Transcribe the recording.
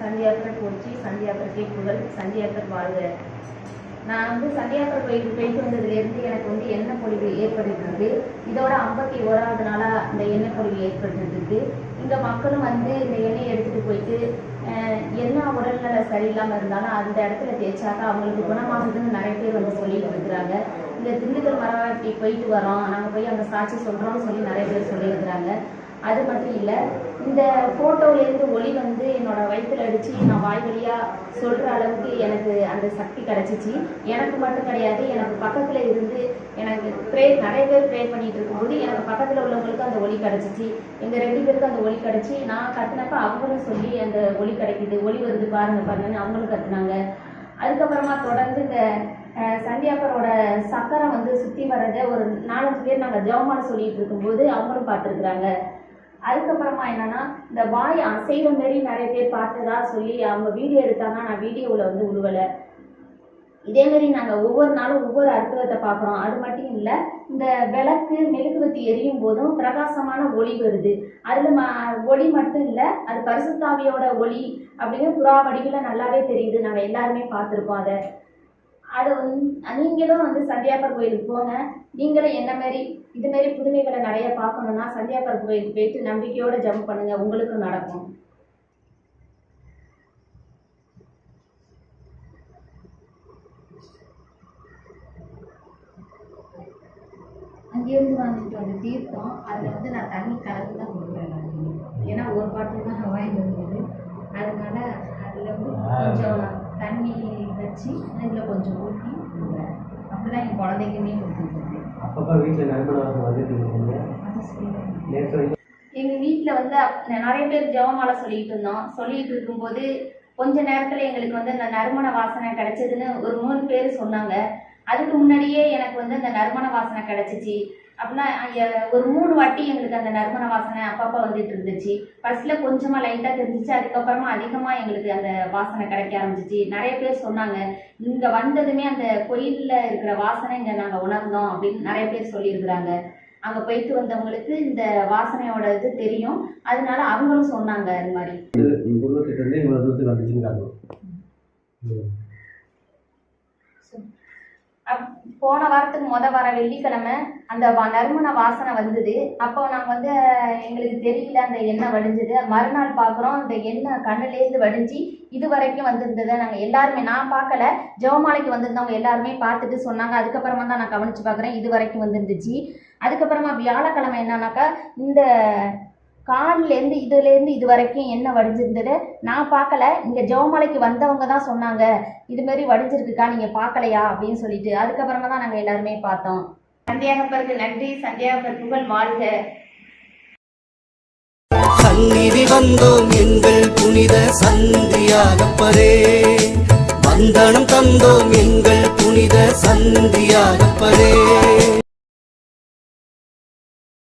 சந்தியாக்கர் போச்சு சந்தியாக்கருக்கே புகழ் சந்தியாக்கர் வாழ்க. நான் வந்து சந்தியாக்கர் கோயிலுக்கு போயிட்டு வந்ததுலேருந்து எனக்கு வந்து எண்ணெய் பொழிவு ஏற்பட்டுருக்கு இதோட ஐம்பத்தி ஓராவது நாளாக இந்த எண்ணெய் பொழிவு ஏற்பட்டுருக்கு இங்கே மக்களும் வந்து இந்த எண்ணெயை எடுத்துகிட்டு போயிட்டு என்ன உடல்நல சரியில்லாமல் இருந்தாலும் அந்த இடத்துல தேய்ச்சாக்கா அவங்களுக்கு குணமாகுதுன்னு நிறைய பேர் வந்து சொல்லிட்டு இருக்கிறாங்க. இந்த திண்டுக்கல் மரவாட்டி போயிட்டு வரோம். நாங்கள் போய் அங்கே சாட்சி சொல்கிறோம்னு சொல்லி நிறைய பேர் சொல்லியிருக்கிறாங்க அது மட்டும் இல்லை இந்த ஃபோட்டோலேருந்து ஒளி வந்து என்னோட வயிற்றில் அடித்து நான் வாய் வழியாக சொல்கிற அளவுக்கு எனக்கு அந்த சக்தி கிடச்சிச்சு. எனக்கு மட்டும் கிடையாது எனக்கு பக்கத்தில் இருந்து எனக்கு ப்ரே நிறைய பேர் ப்ரே பண்ணிட்டு இருக்கும்போது எனக்கு பக்கத்தில் உள்ளவங்களுக்கு அந்த ஒளி கிடச்சிச்சு. எங்கள் ரெண்டு பேருக்கு அந்த ஒளி கிடச்சி. நான் கத்துனப்ப அவங்களும் சொல்லி அந்த ஒளி கிடைக்குது. ஒளி வருது பாருங்க பாருங்கன்னு அவங்களும் கத்துனாங்க. அதுக்கப்புறமா தொடர்ந்து இந்த சந்தியாப்பரோட சக்கரம் வந்து சுற்றி வர்றத ஒரு நாலஞ்சு பேர் நாங்கள் ஜவமான சொல்லிட்டு இருக்கும்போது அவங்களும் பார்த்துருக்குறாங்க. அதுக்கப்புறமா என்னன்னா இந்த வாய் அசைவ மாரி நிறைய பேர் பார்த்ததா சொல்லி அவங்க வீடியோ எடுத்தாங்க நான் வீடியோவில் வந்து உருவலை. இதே மாதிரி நாங்கள் ஒவ்வொரு நாளும் ஒவ்வொரு அற்புதத்தை பார்க்குறோம். அது மட்டும் இல்லை இந்த விளக்கு மெழுகுவத்தி எரியும் போதும் பிரகாசமான ஒளி வருது. அதில் ம ஒளி மட்டும் இல்லை அது பரிசுத்தாவியோட ஒளி அப்படின்னு புறா வடிவில் நல்லாவே தெரியுது. நாங்கள் எல்லாருமே பார்த்துருக்கோம் அதை. அது வந்து நீங்களும் வந்து சந்தியாப்பர் கோயிலுக்கு போங்க. நீங்களும் என்ன மாதிரி இது மாதிரி புதுமைகளை நிறைய பார்க்கணுன்னா சந்தியாப்பர் கோயிலுக்கு போயிட்டு நம்பிக்கையோட ஜம்ப் பண்ணுங்க. உங்களுக்கும் நடக்கும். அங்கேருந்து வாங்கிட்டு வந்த தீர்த்தம் அதில் வந்து நான் தண்ணி கலந்து தான் கொடுக்குறேன் எல்லாருக்குமே. ஏன்னா ஒரு பாட்டில் தான் வாங்கிட்டு வந்தது. அதனால அதில் வந்து கொஞ்சம் தண்ணி வச்சு அதில் கொஞ்சம் ஊற்றி கொடுக்குறேன் அப்படி தான் என் குழந்தைக்குமே கொடுத்துருக்கேன். அப்பப்போ வீட்டில் நண்பன் வாசம் வந்துட்டு எங்கள் வீட்டில் வந்து அப்- நிறைய பேர் ஜெபமாலை சொல்லிட்டு இருந்தோம். சொல்லிட்டு இருக்கும்போது கொஞ்ச நேரத்தில் எங்களுக்கு வந்து இந்த நறுமண வாசனை கிடைச்சதுன்னு ஒரு மூணு பேர் சொன்னாங்க. அதுக்கு முன்னாடியே எனக்கு வந்து அந்த நறுமண வாசனை கிடைச்சிச்சு. அப்படின்னா ஒரு மூணு வாட்டி எங்களுக்கு அந்த நறுமண வாசனை அப்பப்போ வந்துட்டு இருந்துச்சு. ஃபர்ஸ்ட்ல கொஞ்சமாக லைட்டாக தெரிஞ்சிச்சு. அதுக்கப்புறமா அதிகமாக எங்களுக்கு அந்த வாசனை கிடைக்க ஆரம்பிச்சிச்சு. நிறைய பேர் சொன்னாங்க இங்கே வந்ததுமே அந்த கோயிலில் இருக்கிற வாசனை இங்கே நாங்கள் உணர்ந்தோம் அப்படின்னு நிறைய பேர் சொல்லியிருக்கிறாங்க. அங்கே போயிட்டு வந்தவங்களுக்கு இந்த வாசனையோட இது தெரியும். அதனால அவங்களும் சொன்னாங்க இது மாதிரி போன வாரத்துக்கு முத வர வெள்ளிக்கிழமை அந்த வ- நறுமண வாசனை வந்தது. அப்போ நாங்கள் வந்து எங்களுக்கு தெரியல அந்த எண்ணெய் வடிஞ்சது. மறுநாள் பார்க்குறோம் அந்த எண்ணெய் கண்ணுலேருந்து வடிஞ்சு இது வரைக்கும் வந்திருந்ததை நாங்கள் எல்லாருமே நான் பார்க்கல ஜெவமாலைக்கு வந்திருந்தவங்க எல்லாருமே பார்த்துட்டு சொன்னாங்க. அதுக்கப்புறமா தான் நான் கவனிச்சு பார்க்குறேன் இது வரைக்கும் வந்திருந்துச்சு. அதுக்கப்புறமா வியாழக்கிழமை என்னன்னாக்கா இந்த கால்லேருந்து இதுலேருந்து இது வரைக்கும் என்ன வடிஞ்சிருந்தது? நான் பார்க்கல. இங்கே ஜெவமலைக்கு வந்தவங்க தான் சொன்னாங்க இது மாதிரி வடிஞ்சிருக்குக்கா நீங்கள் பார்க்கலையா? அப்படின்னு சொல்லிட்டு. அதுக்கப்புறமா தான் நாங்கள் எல்லாருமே பார்த்தோம். சந்தியாகப்பருக்கு நன்றி. சந்தியாகப்பர் புகழ் வாழ்க. சந்நிதி வந்தோம் எங்கள் புனித சந்தியாகப்பரே. வந்தனம் தந்தோம் எங்கள் புனித சந்தியாகப்பரே.